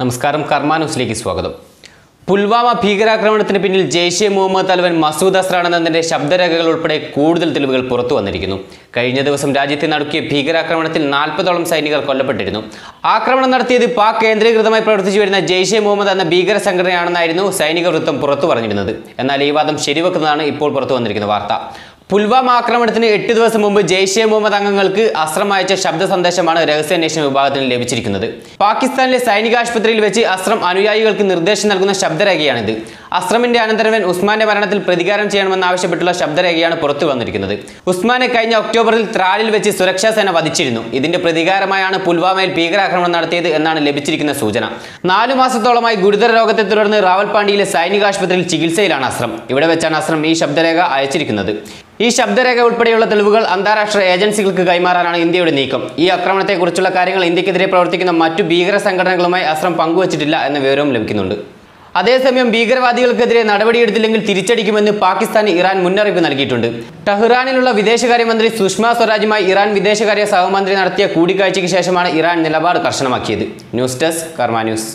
നമസ്കാരം കർമ്മ ന്യൂസിലേക്ക് സ്വാഗതം. പുൽവാമ ഭീകരാക്രമണത്തിന് പിന്നിൽ ജെയ്ഷെ മുഹമ്മദ് തലവൻ മസൂദ് അസ്രാണെന്നതിന്റെ ശബ്ദരേഖകൾ ഉൾപ്പെടെ കൂടുതൽ തെളിവുകൾ പുറത്തു വന്നിരിക്കുന്നു. കഴിഞ്ഞ ദിവസം രാജ്യത്തെ നടക്കിയ ഭീകരാക്രമണത്തിൽ നാൽപ്പതോളം സൈനികർ കൊല്ലപ്പെട്ടിരുന്നു. ആക്രമണം നടത്തിയത് പാക് കേന്ദ്രീകൃതമായി പ്രവർത്തിച്ചു വരുന്ന ജെയ്ഷെ മുഹമ്മദ് എന്ന ഭീകര സംഘടനയാണെന്നായിരുന്നു സൈനിക വൃത്തം പുറത്തു പറഞ്ഞിരുന്നത്. എന്നാൽ ഈ വാദം ശരിവെക്കുന്നതാണ് ഇപ്പോൾ പുറത്തു വന്നിരിക്കുന്ന വാർത്ത. പുൽവാമ ആക്രമണത്തിന് എട്ട് ദിവസം മുമ്പ് ജെയ്ഷെ മുഹമ്മദ് അംഗങ്ങൾക്ക് അസ്രം അയച്ച ശബ്ദ സന്ദേശമാണ് രഹസ്യാന്വേഷണ വിഭാഗത്തിന് ലഭിച്ചിരിക്കുന്നത്. പാകിസ്ഥാനിലെ സൈനികാശുപത്രിയിൽ വെച്ച് അസ്രം അനുയായികൾക്ക് നിർദ്ദേശം നൽകുന്ന ശബ്ദരേഖയാണിത്. അസ്രമിന്റെ അനന്തരവൻ ഉസ്മാന്റെ മരണത്തിൽ പ്രതികാരം ചെയ്യണമെന്ന് ആവശ്യപ്പെട്ടുള്ള ശബ്ദരേഖയാണ് പുറത്തു വന്നിരിക്കുന്നത്. ഉസ്മാനെ കഴിഞ്ഞ ഒക്ടോബറിൽ ത്രാലിൽ വെച്ച് സുരക്ഷാ സേന വധിച്ചിരുന്നു. ഇതിന്റെ പ്രതികാരമായാണ് പുൽവാമയിൽ ഭീകരാക്രമണം നടത്തിയത് എന്നാണ് ലഭിച്ചിരിക്കുന്ന സൂചന. നാലു മാസത്തോളമായി ഗുരുതര രോഗത്തെ തുടർന്ന് റാവൽപാണ്ടിയിലെ സൈനിക ആശുപത്രിയിൽ ചികിത്സയിലാണ് അസ്രം. ഇവിടെ വെച്ചാണ് അസ്രം ഈ ശബ്ദരേഖ അയച്ചിരിക്കുന്നത്. ഈ ശബ്ദരേഖ ഉൾപ്പെടെയുള്ള തെളിവുകൾ അന്താരാഷ്ട്ര ഏജൻസികൾക്ക് കൈമാറാനാണ് ഇന്ത്യയുടെ നീക്കം. ഈ ആക്രമണത്തെക്കുറിച്ചുള്ള കാര്യങ്ങൾ ഇന്ത്യക്കെതിരെ പ്രവർത്തിക്കുന്ന മറ്റു ഭീകര സംഘടനകളുമായി അസ്രം പങ്കുവച്ചിട്ടില്ല എന്ന വിവരവും ലഭിക്കുന്നുണ്ട്. അതേസമയം ഭീകരവാദികൾക്കെതിരെ നടപടിയെടുത്തില്ലെങ്കിൽ തിരിച്ചടിക്കുമെന്ന് പാകിസ്ഥാൻ ഇറാൻ മുന്നറിയിപ്പ് നൽകിയിട്ടുണ്ട്. ടെഹ്റാനിലുള്ള വിദേശകാര്യമന്ത്രി സുഷമ സ്വരാജുമായി ഇറാൻ വിദേശകാര്യ സഹമന്ത്രി നടത്തിയ കൂടിക്കാഴ്ചയ്ക്ക് ശേഷമാണ് ഇറാൻ നിലപാട് കർശനമാക്കിയത്. News desk Karma news.